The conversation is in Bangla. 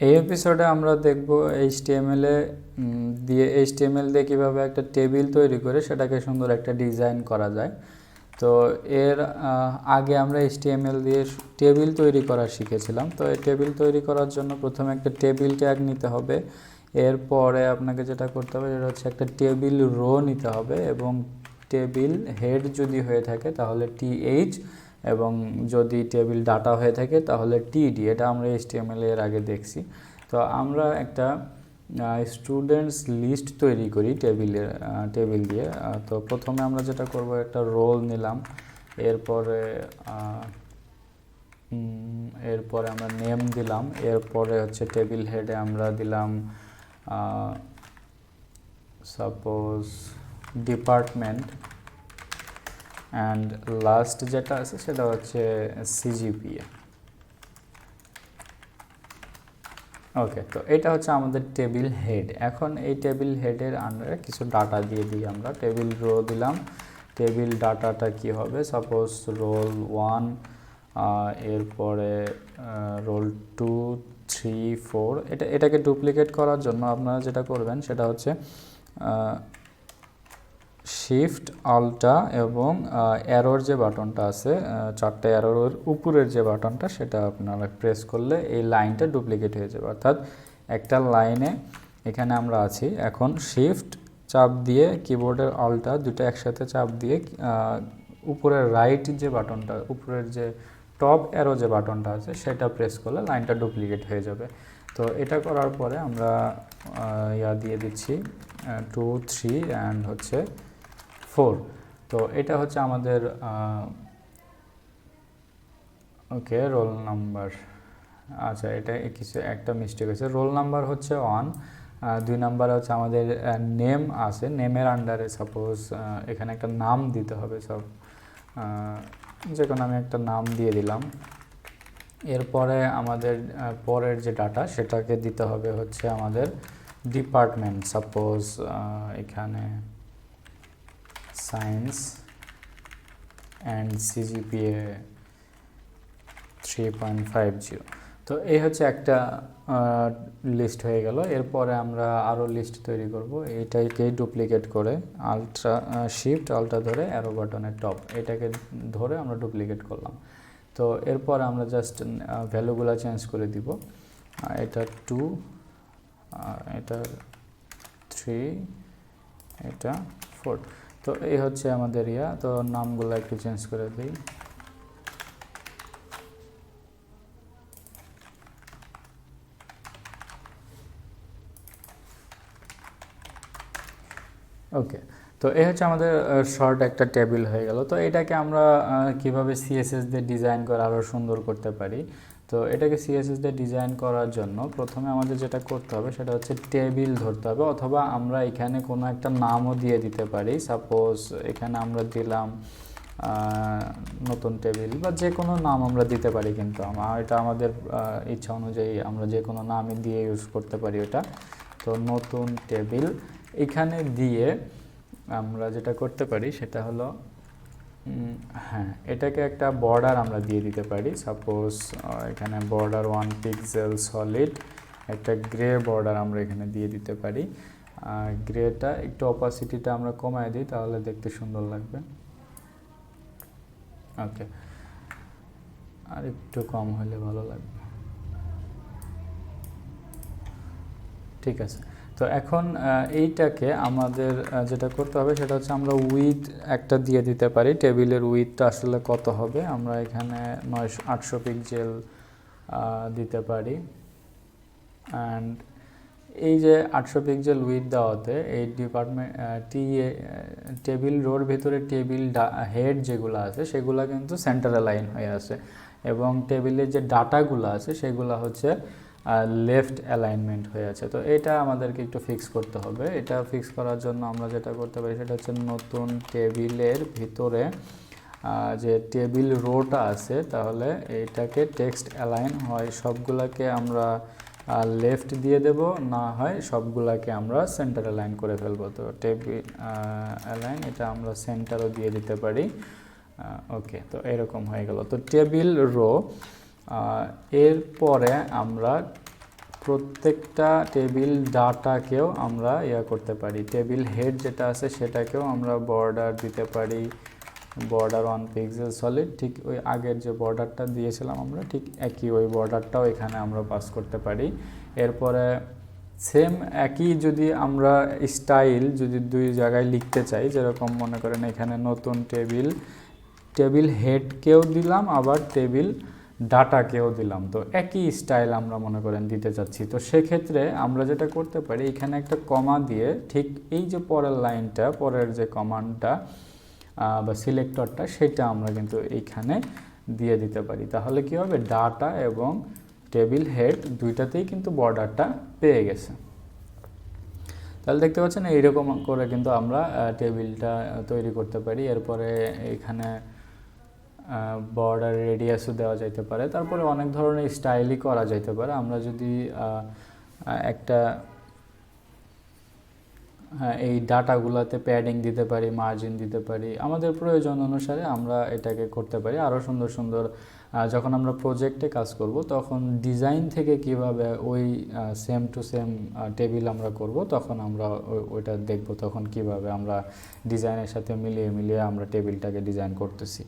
এই এপিসোডে আমরা দেখব এইচটিএমএল এ দিয়ে এইচটিএমএল দিয়ে কীভাবে একটা টেবিল তৈরি করে সেটাকে সুন্দর একটা ডিজাইন করা যায়। তো এর আগে আমরা এইচটিএমএল দিয়ে টেবিল তৈরি করা শিখেছিলাম। তো এই টেবিল তৈরি করার জন্য প্রথমে একটা টেবিল ট্যাগ নিতে হবে। এরপরে আপনাকে যেটা করতে হবে, সেটা হচ্ছে একটা টেবিল রো নিতে হবে এবং টেবিল হেড যদি হয়ে থাকে, তাহলে টিএইচ এবং যদি টেবিল ডাটা হয়ে থাকে তাহলে টিডি এটা আমরা এইচটিএমএল এর আগে দেখছি। তো আমরা একটা স্টুডেন্টস লিস্ট তৈরি করি টেবিলের টেবিল দিয়ে। তো প্রথমে আমরা যেটা করব, একটা রোল নিলাম। এরপরে এরপরে আমরা নেম দিলাম। এরপরে হচ্ছে টেবিল হেডে আমরা দিলাম সাপোজ ডিপার্টমেন্ট অ্যান্ড লাস্ট যেটা আছে সেটা হচ্ছে সিজিপিএ ওকে তো এটা হচ্ছে আমাদের টেবিল হেড এখন এই টেবিল হেডের আন্ডারে কিছু ডাটা দিয়ে দিই আমরা। টেবিল রো দিলাম। টেবিল ডাটাটা কি হবে? সাপোজ রোল ওয়ান এরপরে রোল টু থ্রি ফোর এটা, এটাকে ডুপ্লিকেট করার জন্য আপনারা যেটা করবেন সেটা হচ্ছে শিফট আলটা এবং অ্যারোর যে বাটনটা আছে চারটে অ্যারোর উপরের যে বাটনটা সেটা আপনারা প্রেস করলে এই লাইনটা ডুপ্লিকেট হয়ে যাবে। অর্থাৎ একটা লাইনে এখানে আমরা আছি। এখন শিফট চাপ দিয়ে কিবোর্ডের আলটা দুটো একসাথে চাপ দিয়ে উপরের রাইট যে বাটনটা, উপরের যে টপ অ্যারো যে বাটনটা আছে সেটা প্রেস করলে লাইনটা ডুপ্লিকেট হয়ে যাবে। তো এটা করার পরে আমরা ইয়া দিয়ে দিচ্ছি টু থ্রি অ্যান্ড হচ্ছে ফোর। তো এটা হচ্ছে আমাদের ওকে রোল নাম্বার আচ্ছা এটা কিছু একটা মিস্টেক হয়েছে। রোল নাম্বার হচ্ছে ওয়ান দুই নাম্বার হচ্ছে আমাদের নেম আছে। নেমের আন্ডারে সাপোজ এখানে একটা নাম দিতে হবে সব যে কোনো আমি একটা নাম দিয়ে দিলাম। এরপরে আমাদের পরের যে ডাটা সেটাকে দিতে হবে হচ্ছে আমাদের ডিপার্টমেন্ট সাপোজ এখানে থ্রি পয়েন্ট ফাইভ জিরো তো এই হচ্ছে একটা লিস্ট হয়ে গেল। এরপরে আমরা আরও লিস্ট তৈরি করব। এইটাকেই ডুপ্লিকেট করে আলট্রা শিফট আলট্রা ধরে অ্যারো বাটনের টপ এটাকে ধরে আমরা ডুপ্লিকেট করলাম। তো এরপর আমরা জাস্ট ভ্যালুগুলো চেঞ্জ করে দিব। এটা টু এটা থ্রি এটা ফোর তো এই হচ্ছে আমাদের ইয়া, তো নামগুলো একটু চেঞ্জ করে দিই। ওকে তো এই হচ্ছে আমাদের শর্ট একটা টেবিল হয়ে গেল। তো এটাকে আমরা কীভাবে সিএসএস দিয়ে ডিজাইন করে আরও সুন্দর করতে পারি? তো এটাকে সিএসএস দিয়ে ডিজাইন করার জন্য প্রথমে আমাদের যেটা করতে হবে সেটা হচ্ছে টেবিল ধরতে হবে অথবা আমরা এখানে কোনো একটা নামও দিয়ে দিতে পারি। সাপোজ এখানে আমরা দিলাম নতুন টেবিল বা যে কোনো নাম আমরা দিতে পারি কিন্তু এটা আমাদের ইচ্ছা অনুযায়ী আমরা যে কোনো নামই দিয়ে ইউজ করতে পারি ওটা। তো নতুন টেবিল এখানে দিয়ে আমরা যেটা করতে পারি সেটা হলো হ্যাঁ এটাকে একটা বর্ডার আমরা দিয়ে দিতে পারি। সাপোজ এখানে বর্ডার ওয়ান পিক্সেল সলিড একটা গ্রে বর্ডার আমরা এখানে দিয়ে দিতে পারি। গ্রেটা একটু অপাসিটিটা আমরা কমায় দিই, তাহলে দেখতে সুন্দর লাগবে। ওকে আর একটু কম হলে ভালো লাগবে। ঠিক আছে। তো এখন এইটাকে আমাদের যেটা করতে হবে সেটা হচ্ছে আমরা উইথ একটা দিয়ে দিতে পারি। টেবিলের উইথটা আসলে কত হবে? আমরা এখানে নয়শো, আটশো পিক্সেল দিতে পারি। অ্যান্ড এই যে আটশো পিক্সেল উইথ দেওয়াতে এই ডিপার্টমেন্ট টি টেবিল রোর ভিতরে টেবিল হেড যেগুলো আছে সেগুলো কিন্তু সেন্টারে লাইন হয়ে আছে। এবং টেবিলের যে ডাটাগুলো আছে সেগুলো হচ্ছে লেফট অ্যালাইনমেন্ট হয়ে আছে। তো এটা আমাদেরকে একটু ফিক্স করতে হবে। এটা ফিক্স করার জন্য আমরা যেটা করতে পারি সেটা হচ্ছে নতুন টেবিলের ভিতরে যে টেবিল রোটা আছে, তাহলে এইটাকে টেক্সট অ্যালাইন হয়। সবগুলাকে আমরা লেফট দিয়ে দেব, না হয় সবগুলাকে আমরা সেন্টার অ্যালাইন করে ফেলব। তো টেবিল অ্যালাইন এটা আমরা সেন্টারও দিয়ে দিতে পারি। ওকে তো এরকম হয়ে গেল। তো টেবিল রো এরপরে আমরা প্রত্যেকটা টেবিল ডাটাকেও আমরা ইয়া করতে পারি। টেবিল হেড যেটা আছে সেটাকেও আমরা বর্ডার দিতে পারি। বর্ডার ওয়ান পিক্সেল সলিড, ঠিক ওই আগের যে বর্ডারটা দিয়েছিলাম আমরা, ঠিক একই ওই বর্ডারটাও এখানে আমরা পাস করতে পারি। এরপরে সেম একই যদি আমরা স্টাইল যদি দুই জায়গায় লিখতে চাই, যেরকম মনে করেন এখানে নতুন টেবিল টেবিল হেডকেও দিলাম, আবার টেবিল ডাটাকেও দিলাম। তো একই স্টাইল আমরা মনে করেন দিতে চাচ্ছি। তো সেক্ষেত্রে আমরা যেটা করতে পারি, এখানে একটা কমা দিয়ে ঠিক এই যে পরের লাইনটা, পরের যে কমান্ডটা বা সিলেক্টরটা, সেটা আমরা কিন্তু এইখানে দিয়ে দিতে পারি। তাহলে কি হবে? ডাটা এবং টেবিল হেড দুইটাতেই কিন্তু বর্ডারটা পেয়ে গেছে। তাহলে দেখতে পাচ্ছেন, এইরকম করে কিন্তু আমরা টেবিলটা তৈরি করতে পারি। এরপরে এখানে বর্ডার রেডিয়াসও দেওয়া যাইতে পারে। তারপরে অনেক ধরনের স্টাইলই করা যাইতে পারে। আমরা যদি একটা হ্যাঁ, এই ডাটাগুলোতে প্যাডিং দিতে পারি মার্জিন দিতে পারি আমাদের প্রয়োজন অনুসারে আমরা এটাকে করতে পারি। আরও সুন্দর সুন্দর যখন আমরা প্রজেক্টে কাজ করব তখন ডিজাইন থেকে কীভাবে ওই সেম টু সেম টেবিল আমরা করব তখন আমরা ওইটা দেখব তখন কীভাবে আমরা ডিজাইনের সাথে মিলিয়ে মিলিয়ে আমরা টেবিলটাকে ডিজাইন করতেছি।